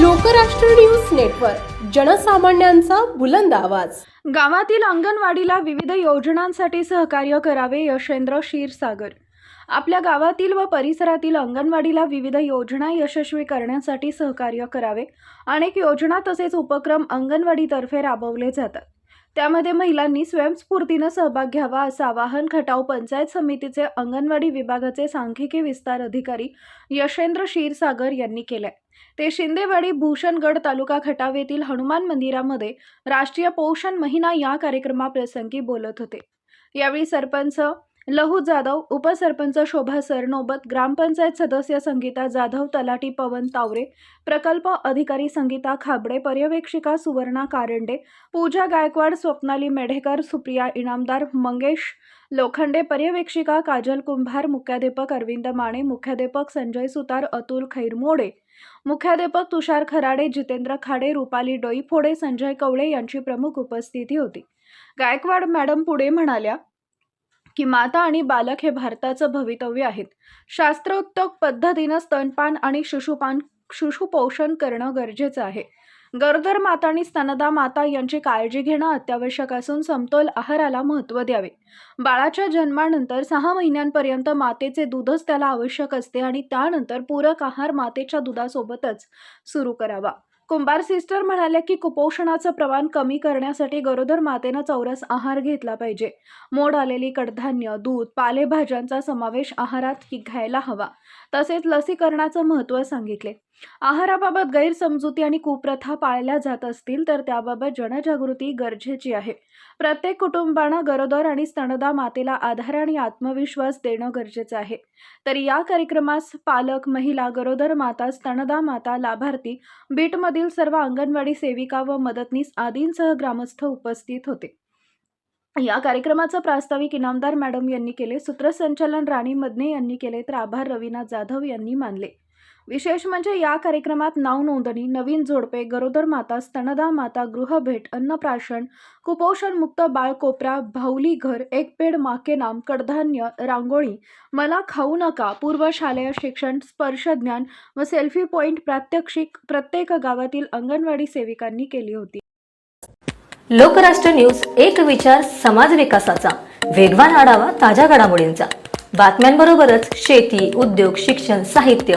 Lokrashtra news network जनसामान्यांचा बुलंद आवाज. गावातील अंगणवाडीला विविध योजनांसाठी सहकार्य करावे यशेंद्र क्षीरसागर. आपल्या गावातील व परिसरातील अंगणवाडीला विविध योजना यशस्वी करण्यासाठी सहकार्य करावे. अनेक योजना तसेच उपक्रम अंगणवाडीतर्फे राबवले जातात. त्यामध्ये महिलांनी स्वयंस्फूर्तीनं सहभाग घ्यावा असं आवाहन खटाव पंचायत समितीचे अंगणवाडी विभागाचे सांख्यिकी विस्तार अधिकारी यशेंद्र क्षीरसागर यांनी केलंय. ते शिंदेवाडी भूषणगड तालुका खटाव येथील हनुमान मंदिरामध्ये राष्ट्रीय पोषण महिना या कार्यक्रमाप्रसंगी बोलत होते. यावेळी सरपंच लहू जाधव उपसरपंच शोभा सरनोबत ग्रामपंचायत सदस्य संगीता जाधव तलाटी पवन तावरे प्रकल्प अधिकारी संगीता खाबडे पर्यवेक्षिका सुवर्णा कारंडे पूजा गायकवाड स्वप्नाली मेढेकर सुप्रिया इनामदार मंगेश लोखंडे पर्यवेक्षिका काजल कुंभार मुख्याध्यापक अरविंद माने मुख्याध्यापक संजय सुतार अतुल खैरमोडे मुख्याध्यापक तुषार खराडे जितेंद्र खाडे रुपाली डोईफोडे संजय कवळे यांची प्रमुख उपस्थिती होती. गायकवाड मॅडम पुढे म्हणाल्या की माता आणि बालक हे भारताचं भवितव्य आहेत. शास्त्रोक्त पद्धतीनं स्तनपान आणि शिशुपान शिशुपोषण करणं गरजेचं आहे. गरोदर माता आणि स्तनदा माता यांची काळजी घेणं अत्यावश्यक असून समतोल आहाराला महत्त्व द्यावे. बाळाच्या जन्मानंतर सहा महिन्यांपर्यंत मातेचे दूधच त्याला आवश्यक असते आणि त्यानंतर पूरक आहार मातेच्या दुधासोबतच सुरू करावा. कुंभार सिस्टर म्हणाल्या की कुपोषणाचं प्रमाण कमी करण्यासाठी गरोदर मातेनं चौरस आहार घेतला पाहिजे. मोड आलेली कडधान्य दूध पालेभाज्यांचा समावेश आहारात घ्यायला हवा. तसेच लसीकरणाचं महत्त्व सांगितले. आहाराबाबत गैरसमजुती आणि कुप्रथा पाळल्या जात असतील तर त्याबाबत जनजागृती गरजेची आहे. प्रत्येक कुटुंबानं गरोदर आणि स्तनदा मातेला आधार आणि आत्मविश्वास देणं गरजेचं आहे. तर या कार्यक्रमास पालक महिला गरोदर माता स्तनदा माता लाभार्थी बीटमधील सर्व अंगणवाडी सेविका व मदतनीस आदींसह ग्रामस्थ उपस्थित होते. या कार्यक्रमाचं प्रास्ताविक इनामदार मॅडम यांनी केले सूत्रसंचालन राणी मदने यांनी केले तर आभार रवीना जाधव यांनी मानले. विशेष म्हणजे या कार्यक्रमात नाव नोंदणी नवीन जोडपे गरोदर माता स्तनदा माता गृहभेट अन्नप्राशन कुपोषण मुक्त भाऊली घर एक पेड माके नाम कडधान्य रांगोळी मला खाऊ नका पूर्व शालेय शिक्षण स्पर्शज्ञान व सेल्फी पॉईंट प्रात्यक्षिक प्रत्येक गावातील अंगणवाडी सेविकांनी केली होती. लोकराष्ट्र न्यूज एक विचार समाज विकासाचा. वेगवान आढावा ताज्या घडामोडींचा. बातम्यांबरोबरच शेती उद्योग शिक्षण साहित्य